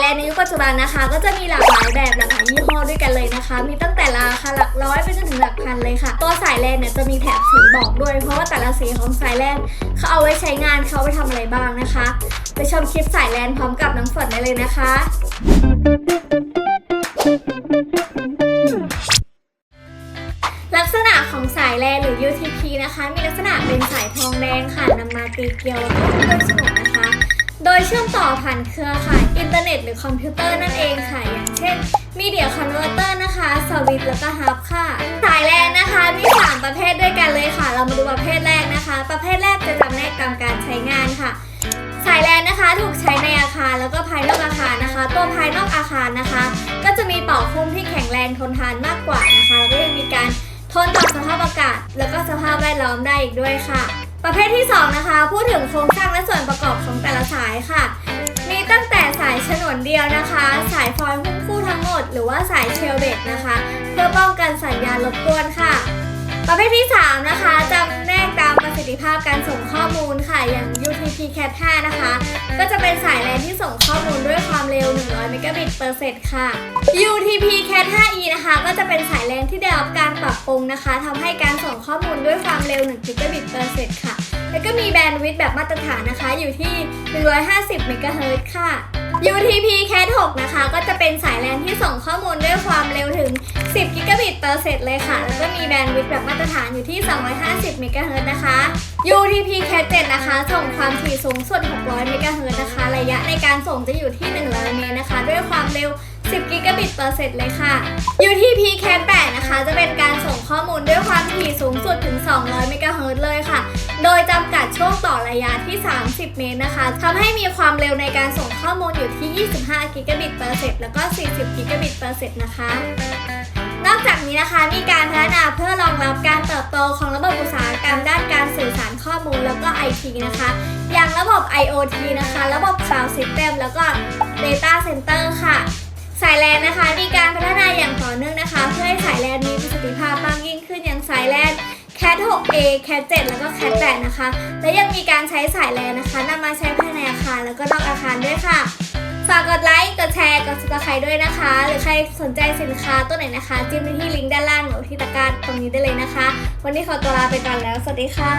แลนในยุคปัจจุบันนะคะ ก็จะมีหลากหลายแบบหลากหลายยี่ห้อด้วยกันเลยนะคะ มีตั้งแต่ราคาหลักร้อยไปจนถึงหลักพันเลยค่ะ ตัวสายแลนเนี่ยจะมีแถบสีบอกด้วย เพราะว่าแต่ละสีของสายแลนเขาเอาไว้ใช้งานเขาไปทำอะไรบ้างนะคะ ไปชมคลิปสายแลนพร้อมกับน้องฝนได้เลยนะคะลักษณะของสายแลนหรือ UTP นะคะ มีลักษณะเป็นสายทองแดงค่ะนำมาตีเกลียวแล้วก็ด้วยฉนวนนะคะ โดยเชื่อมต่อผ่านเครือข่ายอินเทอร์เน็ตหรือคอมพิวเตอร์นั่นเองค่ะ อย่างเช่น Media Converter นะคะสวิตแล้วก็ฮับค่ะ สายแลนนะคะ มี 3 ประเภทด้วยกันเลยค่ะ เรามาดูประเภทแรกนะคะ ประเภทแรกจะจำแนกตามการใช้งานค่ะสายแลนนะคะถูกใช้ในอาคารแล้วก็ภายนอกอาคารนะคะ ตัวภายนอกอาคารนะคะ ก็จะมีเป่าคุ้มที่แข็งแรงทนทานมากกว่านะคะแล้วก็ยังมีการทนต่อสภาพอากาศ แล้วก็สภาพแวดล้อมได้อีกด้วยค่ะ ประเภทที่ 2 นะคะ พูดถึงโครงสร้างและส่วนประกอบของแต่ละสายค่ะ มีตั้งแต่สายฉนวนเดียวนะคะ สายฟอยล์หุ้มคู่ทั้งหมด หรือว่าสายเชลเบตนะคะ เพื่อป้องกันสัญญาณรบกวนค่ะ ประเภทที่ 3 นะคะจำแนกตามประสิทธิภาพการส่งข้อมูลค่ะ อย่าง UTP Cat 5นะคะ ก็จะเป็นสายแลนที่ส่งข้อมูลด้วยความเร็ว 100 เมกะบิตเปอร์เซกค่ะ UTP Cat 5e นะคะ ก็จะเป็นสายแลนที่ได้รับการปรับปรุงนะคะทำให้การส่งข้อมูลด้วยความเร็ว 1 กิกะบิตเปอร์เซกค่ะ ก็มีแบนด์วิดต์แบบมาตรฐานนะคะ อยู่ที่ 150 เมกะเฮิรตซ์ค่ะ UTP Cat 6 นะคะ ก็จะเป็นสายแลนที่ส่งข้อมูลด้วยความเร็วถึง 10 กิกะบิตเปอร์เซกเลยค่ะ แล้วก็มีแบนด์วิดต์แบบมาตรฐานอยู่ที่ 250 เมกะเฮิรตซ์นะคะ UTP Cat 7 นะคะ ส่งความถี่สูงสุด 600 เมกะเฮิรตซ์นะคะ ระยะในการส่งจะอยู่ที่ 100 เมตรนะคะ ด้วยความเร็ว10กิกะบิตเปอร์เซกเลยค่ะ UTP Cat 8 นะคะ จะเป็นการส่งข้อมูลด้วยความถี่สูงสุดถึง 200 เมกะเฮิรตซ์เลยค่ะ โดยจำกัดช่วงต่อระยะที่ 30 เมตรนะคะทำให้มีความเร็วในการส่งข้อมูลอยู่ที่ 25 กิกะบิตเปอร์เซกแล้วก็ 40 กิกะบิตเปอร์เซกนะคะนอกจากนี้นะคะมีการพัฒนาเพื่อรองรับการเติบโตของระบบอุตสาหกรรมด้านการสื่อสารข้อมูลแล้วก็ IT นะคะ อย่างระบบ IoT นะคะ ระบบ Cloud System แล้วก็ Data Center ค่ะ Cat 6A Cat 7 แล้วก็ Cat 8 นะคะ และยังมีการใช้สายแลนนะคะนำมาใช้ภายในอาคารแล้วก็นอกอาคารด้วยค่ะ ฝากกดไลค์ กดแชร์ กด subscribe ด้วยนะคะ หรือใครสนใจสินค้าตัวไหนนะคะ จิ้มไปที่ลิงก์ด้านล่างหรือที่ตะกร้าตรงนี้ได้เลยนะคะ วันนี้ขอตัวลาไปก่อนแล้ว สวัสดีค่ะ